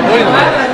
不会怎。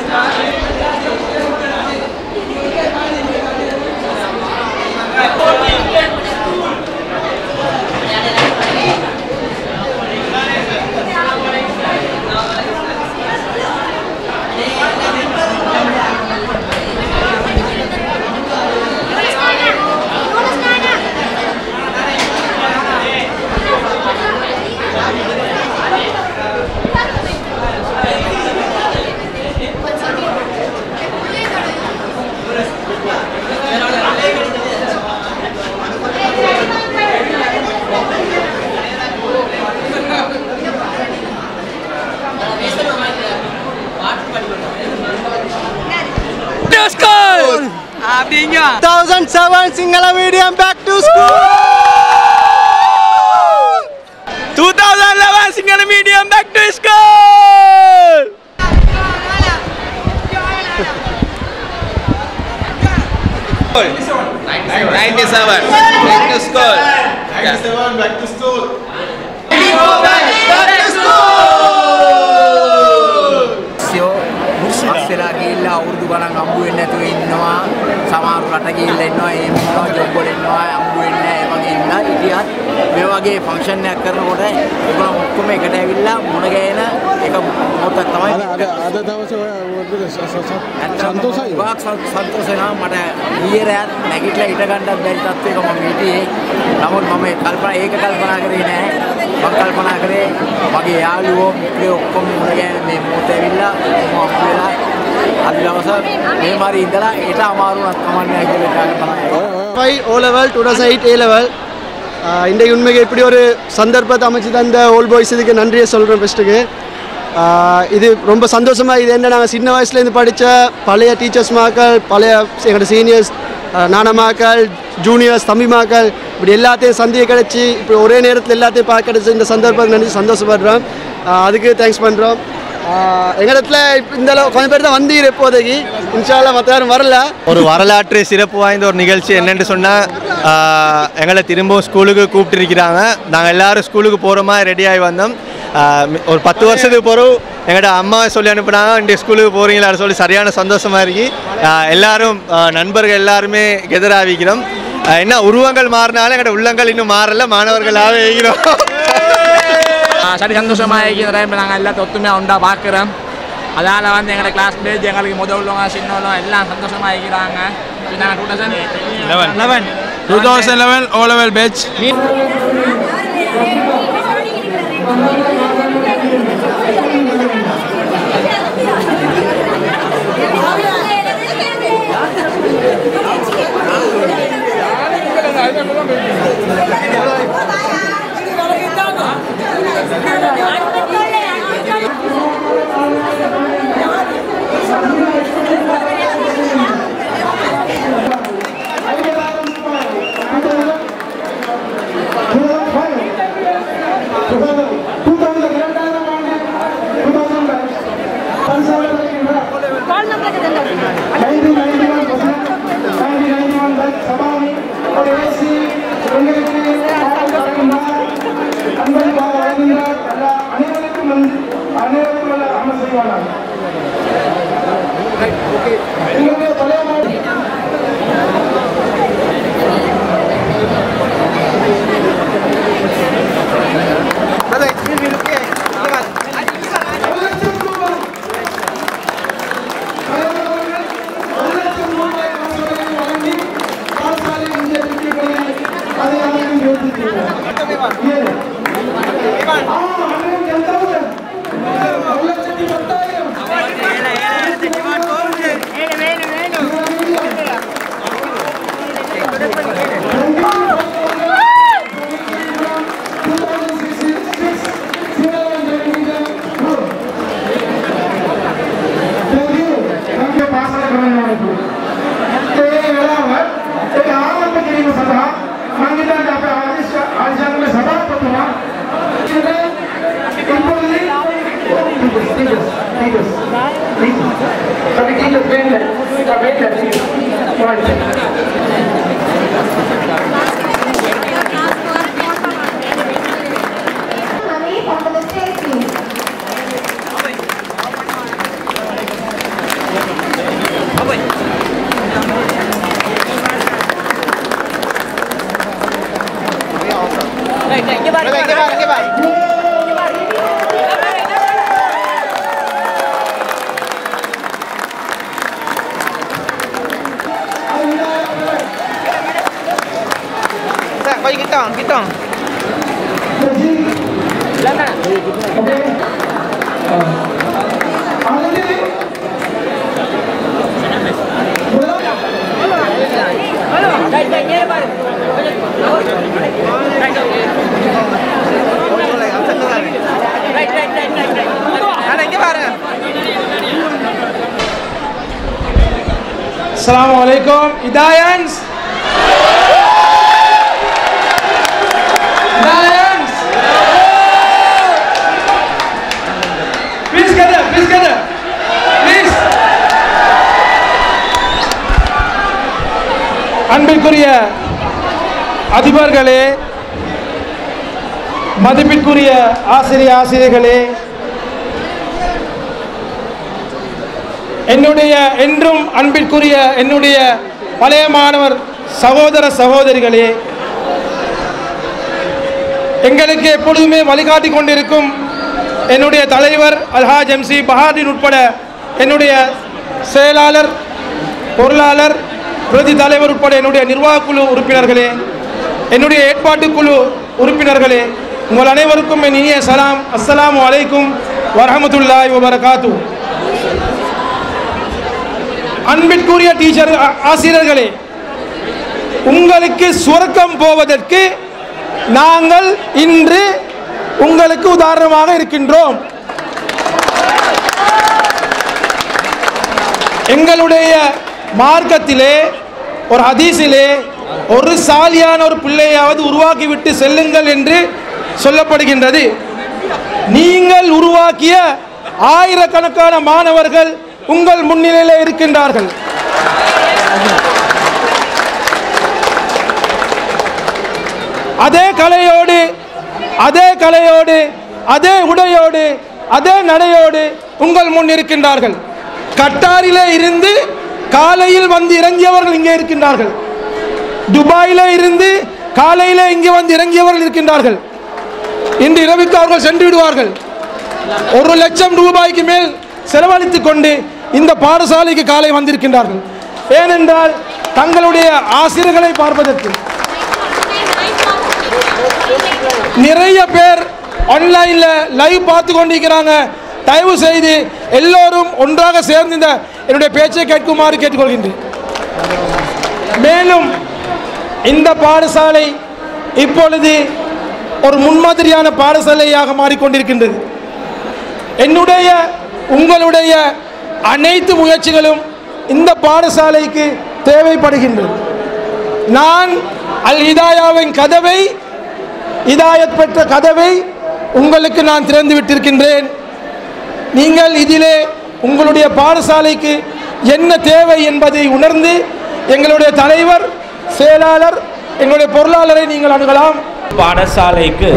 2007 Singala medium back to school. 2011 Singala medium back to school. Ninety-seven. Back to school. Ninety-seven. Back to school. Back to school. So, Mursida. Asira Gila, Urdu Balang Ambu, Netu Innoa. සමහර රට ගිහිල්ලා ඉන්නවා එහෙම ඉන්නවා job වල ඉන්නවා හම්බ වෙන්නේ නැහැ ඒ වගේ ඉන්නා ඉතිහාස මේ වගේ ෆන්ක්ෂන් එකක් කරනකොට ඒගොල්ලෝ ඔක්කොම එකට ඇවිල්ලා මුණ ගැහෙන එක මොහොතක් තමයි අද අද දවසේ ඔය සන්තෝෂයි. වාක් සන්තෝෂ වෙනවා මට ඊයේ රාත් නැගිටලා හිට ගන්නත් බැරි තත්ත්වයක මම හිටියේ. නමුත් මම කල්පනා ඒක කල්පනා කරේ නෑ මම කල්පනා කරේ මගේ යාළුවෝ මිත්‍රයෝ ඔක්කොම මුණ ගැහෙන මේ මොහොත ඇවිල්ලා මම වෙලා O level two thousand eight A level இன்றைக்கு உண்மைக்கு இப்படி ஒரு சந்தர்ப்பத்தை அமைச்சு தந்த ஓல்ட் பாய்ஸ் இதுக்கு நன்றியை சொல்கிறேன் பெஸ்ட்டுக்கு uh, இது ரொம்ப சந்தோஷமாக இது என்ன நாங்கள் சின்ன வயசுலேருந்து படித்த பழைய டீச்சர்ஸ் மாக்கள் பழைய எங்களோட சீனியர்ஸ் uh, நானமாக்கள் ஜூனியர்ஸ் தம்பிமாக்கள் இப்படி எல்லாத்தையும் சந்தியை கிடச்சி இப்படி ஒரே நேரத்தில் எல்லாத்தையும் பார்க்க கிடச்சி இந்த சந்தர்ப்பம் நினச்சி சந்தோஷப்படுறோம். Uh, அதுக்கு தேங்க்ஸ் பண்ணுறோம் எங்களிடத்துல இப்ப இந்த கொஞ்சம் பேர் தான் வந்தீர் இப்போதைக்கு. இன்ஷால்லா மற்ற யாரும் வரல. ஒரு வரலாற்று சிறப்பு வாய்ந்த ஒரு நிகழ்ச்சி என்னென்னு சொன்னால் எங்களை திரும்பவும் ஸ்கூலுக்கு கூப்பிட்டுருக்கிறாங்க நாங்கள் எல்லாரும் ஸ்கூலுக்கு போகிற மாதிரி ரெடியாகி வந்தோம். ஒரு பத்து வருஷத்துக்கு பிறகு எங்கள்கிட்ட அம்மா சொல்லி அனுப்புனாங்க. இந்த ஸ்கூலுக்கு போகிறீங்களான்னு சொல்லி சரியான சந்தோஷமாக இருக்கு. எல்லாரும் நண்பர்கள் எல்லாருமே எதிராகிக்கிறோம் ஆஹ் என்ன உருவங்கள் மாறினாலும் எங்கள்கிட்ட உள்ளங்கள் இன்னும் மாறல. மாணவர்களாக இருக்கிறோம். சரி சந்தோஷமாக இருக்கிறேன் நாங்கள் எல்லாத்தையும் ஒத்துமையாக உண்டா பார்க்குறோம் அதால் வந்து எங்களோட கிளாஸ் பேஜ் எங்களுக்கு முதல் உள்ளவங்க சின்ன உள்ளவங்க எல்லாம் சந்தோஷமாக இருக்கிறாங்க நாங்கள் two thousand eleven 2011 O level batch. Bagi kita, Kitong, kitong. Assalamualaikum, Idayans. அன்பிற்குரிய அதிபர்களே மதிப்பிற்குரிய ஆசிரிய ஆசிரியர்களே என்னுடைய என்றும் அன்பிற்குரிய என்னுடைய பழைய மாணவர் சகோதர சகோதரிகளே எங்களுக்கு எப்பொழுதுமே வழிகாட்டி கொண்டிருக்கும் என்னுடைய தலைவர் அல்ஹாஜ் எம்சி பஹாதீன் உட்பட என்னுடைய செயலாளர் பொருளாளர் பிரதி தலைவர் உட்பட என்னுடைய நிர்வாகக்குழு உறுப்பினர்களே என்னுடைய ஏற்பாட்டுக்குழு உறுப்பினர்களே உங்கள் அனைவருக்கும் என் இனிய சலாம் அஸ்ஸலாமு அலைக்கும் வரமத்துல்லாய் வரகாத்து அன்பிற்குரிய டீச்சர் ஆசிரியர்களே உங்களுக்கு சுரக்கம் போவதற்கு நாங்கள் இன்று உங்களுக்கு உதாரணமாக இருக்கின்றோம். எங்களுடைய மார்க்கத்திலே ஒரு ஹதீஸிலே ஒரு சாலியான ஒரு பிள்ளையாவது உருவாக்கிவிட்டு செல்லுங்கள் என்று சொல்லப்படுகின்றது. நீங்கள் உருவாக்கிய ஆயிரக்கணக்கான மாணவர்கள் உங்கள் முன்னிலையில் இருக்கின்றார்கள். அதே கலையோடு அதே கலையோடு அதே உடையோடு அதே நடையோடு உங்கள் முன் இருக்கின்றார்கள். கட்டாரிலே இருந்து காலையில் வந்து இறங்கியவர்கள் இங்கே இருக்கின்றார்கள். துபாயில இருந்து காலையில இங்கே வந்து இறங்கியவர்கள் இருக்கின்றார்கள். இன்று இரவுக்கு அவர்கள் சென்று விடுவார்கள். ஒரு லட்சம் ரூபாய்க்கு மேல் செலவழித்துக் கொண்டு இந்த பாடசாலைக்கு காலை வந்திருக்கின்றார்கள். ஏனென்றால் தங்களுடைய ஆசிரியர்களை பார்ப்பதற்கு நிறைய பேர் ஆன்லைன்ல லைவ் பார்த்து கொண்டிருக்கிறாங்க. தயவு செய்து எல்லோரும் ஒன்றாக சேர்ந்து இந்த என்னுடைய பேச்சை கேட்குமாறு கேட்டுக்கொள்கின்றேன். மேலும் இந்த பாடசாலை இப்பொழுது ஒரு முன்மாதிரியான பாடசாலையாக மாறிக்கொண்டிருக்கின்றது. என்னுடைய உங்களுடைய அனைத்து முயற்சிகளும் இந்த பாடசாலைக்கு தேவைப்படுகின்றது. நான் அல் இதாயாவின் கதவை இதாயத் பெற்ற கதவை உங்களுக்கு நான் திறந்து விட்டிருக்கின்றேன். நீங்கள் இதிலே உங்களுடைய பாடசாலைக்கு என்ன தேவை என்பதை உணர்ந்து எங்களுடைய தலைவர் செயலாளர் எங்களுடைய பொருளாளரை நீங்கள் அணுகலாம். பாடசாலைக்கு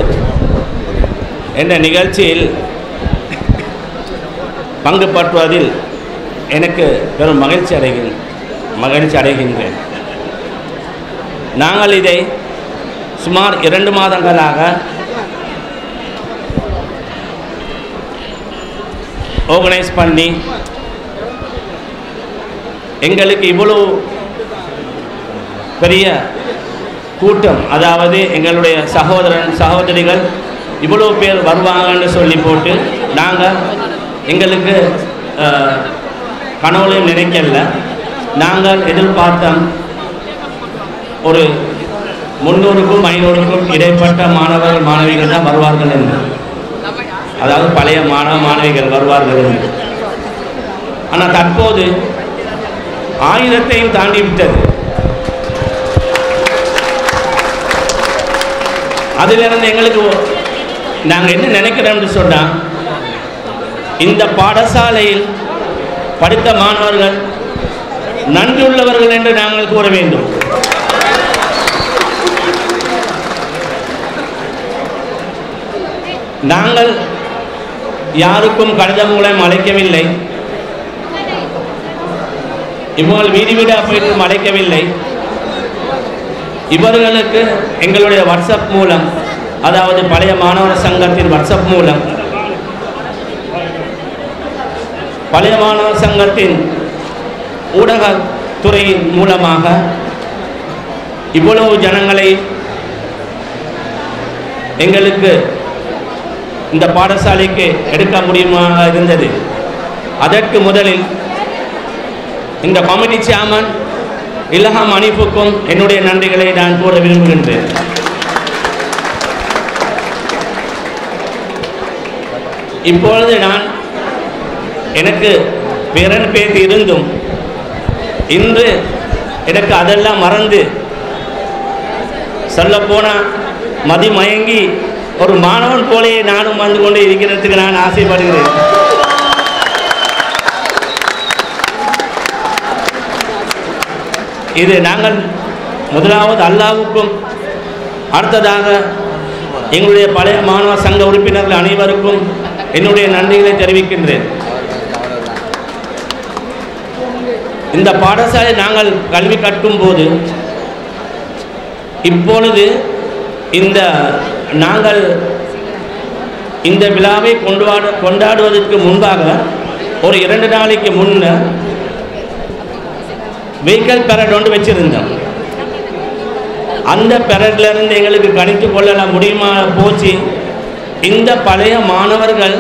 என்ற நிகழ்ச்சியில் பங்கு பற்றுவதில் எனக்கு பெரும் மகிழ்ச்சி அடைகிறேன் மகிழ்ச்சி அடைகின்றேன். நாங்கள் இதை சுமார் இரண்டு மாதங்களாக ஆர்கனைஸ் பண்ணி எங்களுக்கு இவ்வளோ பெரிய கூட்டம் அதாவது எங்களுடைய சகோதரன் சகோதரிகள் இவ்வளோ பேர் வருவாங்கன்னு சொல்லி போட்டு நாங்கள் எங்களுக்கு கனவுலையும் நினைக்கல. நாங்கள் எதிர்பார்த்தோம் ஒரு முன்னூறுக்கும் ஐநூறுக்கும் இடைப்பட்ட மாணவர்கள் மாணவிகள் தான் வருவார்கள் என்று. அதாவது பழைய மாணவ மாணவிகள் வருவார்கள். ஆனால் தற்போது ஆயிரத்தையும் தாண்டி விட்டது. அதிலிருந்து எங்களுக்கு நாங்கள் என்ன நினைக்கிறோம்னு சொன்னால் இந்த பாடசாலையில் படித்த மாணவர்கள் நன்றியுள்ளவர்கள் என்று நாங்கள் கூற வேண்டும். நாங்கள் யாருக்கும் கடிதம் மூலம் அழைக்கவில்லை. இவர்கள் வீடு வீடாக போயிட்டு அழைக்கவில்லை இவர்களுக்கு எங்களுடைய வாட்ஸ்அப் மூலம் அதாவது பழைய மாணவர் சங்கத்தின் வாட்ஸ்அப் மூலம் பழைய மாணவர் சங்கத்தின் ஊடகத்துறையின் மூலமாக இவ்வளவு ஜனங்களை எங்களுக்கு இந்த பாடசாலைக்கு எடுக்க முடியுமாக இருந்தது. அதற்கு முதலில் இந்த கமிட்டி சேர்மன் இலஹாம் அனிஃபுக்கும் என்னுடைய நன்றிகளை நான் கூற விரும்புகின்றேன். இப்பொழுது நான் எனக்கு பிறன் பேத்தி இருந்தும் இன்று எனக்கு அதெல்லாம் மறந்து சொல்லப்போனால் மதிமயங்கி ஒரு மாணவன் போலேயே நானும் வந்து கொண்டு இருக்கிறதுக்கு நான் ஆசைப்படுகிறேன். இது நாங்கள் முதலாவது அல்லாவுக்கும் அடுத்ததாக எங்களுடைய பழைய மாணவ சங்க உறுப்பினர்கள் அனைவருக்கும் என்னுடைய நன்றிகளை தெரிவிக்கின்றேன். இந்த பாடசாலை நாங்கள் கல்வி கற்கும் போது இப்பொழுது இந்த நாங்கள் இந்த விழாவை கொண்டாட கொண்டாடுவதற்கு முன்பாக ஒரு இரண்டு நாளைக்கு முன்ன வெஹிக்கல் பெரட் ஒன்று வச்சுருந்தோம். அந்த பெரட்லேருந்து எங்களுக்கு கணித்து கொள்ளலாம் முடியுமா போச்சு. இந்த பழைய மாணவர்கள்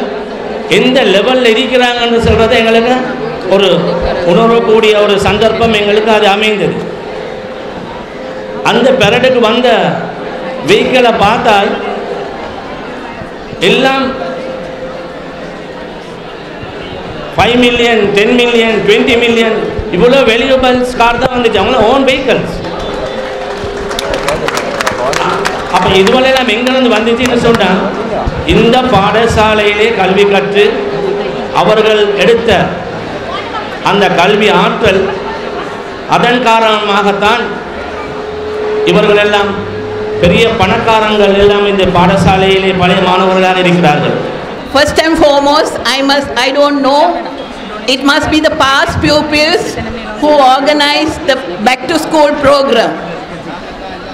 எந்த லெவலில் இருக்கிறாங்கன்னு சொல்கிறது எங்களுக்கு ஒரு உணரக்கூடிய ஒரு சந்தர்ப்பம் எங்களுக்கு அது அமைந்தது. அந்த பெரடுக்கு வந்த வெஹிக்கிளை பார்த்தால் எல்லாம் five million ten million twenty million இவ்வளோ வேல்யூபிள்ஸ் கார் தான் வந்துச்சு. அவங்கள ஓன் வெஹிக்கிள்ஸ் அப்போ இதுவரை நம்ம எங்கிருந்து வந்துச்சுன்னு சொன்னால் இந்த பாடசாலையிலே கல்வி கற்று அவர்கள் எடுத்த அந்த கல்வி ஆற்றல் அதன் காரணமாகத்தான் இவர்கள் எல்லாம் பெரிய பணக்காரங்கள் எல்லாம் இந்த பாடசாலையிலே பழைய மாணவர்களாக இருக்கிறார்கள் First and foremost, I must, I don't know, it must be the past pupils who organized the back to school program.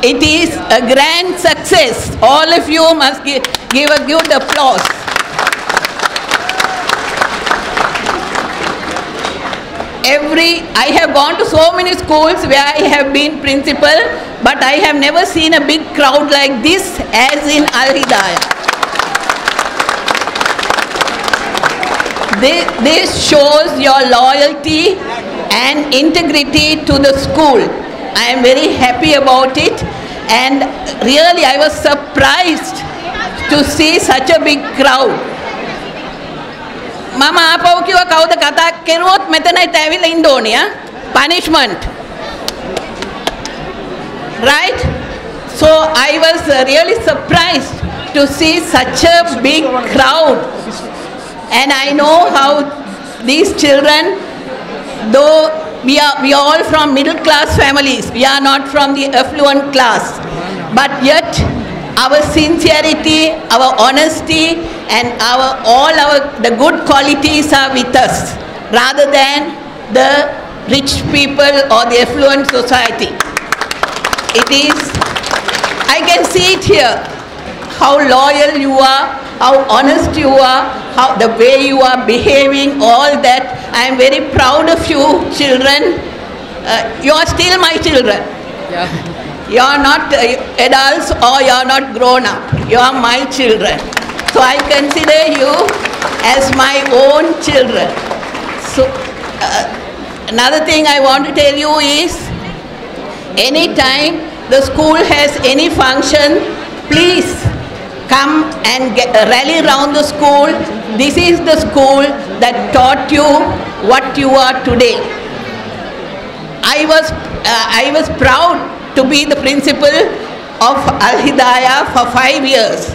It is a grand success. All of you must give, give a good applause. Every, I have gone to so many schools where I have been principal, but I have never seen a big crowd like this as in Al Hidayah. This, this shows your loyalty and integrity to the school. I am very happy about it and really I was surprised to see such a big crowd. මම ආපහු කිව්වා කවුද කතා කෙරුවොත් මෙතනයි ඇවිල්ලා ඉන්න ඕනේ ආ punishment right so i was uh, really surprised to see such a big crowd and I know how these children, though we are, we are all from middle class families, we are not from the affluent class, but yet our sincerity, our honesty, and our all our the good qualities are with us, rather than the rich people or the affluent society. It is, I can see it here, how loyal you are, how honest you are, how the way you are behaving, all that. I am very proud of you, children. Uh, you are still my children. You are not uh, adults or you are not grown up. You are my children. So I consider you as my own children. So uh, another thing I want to tell you is anytime the school has any function, please come and get, rally around the school. This is the school that taught you what you are today. I was, uh, I was proud to be the principal of Al Hidayah for five years.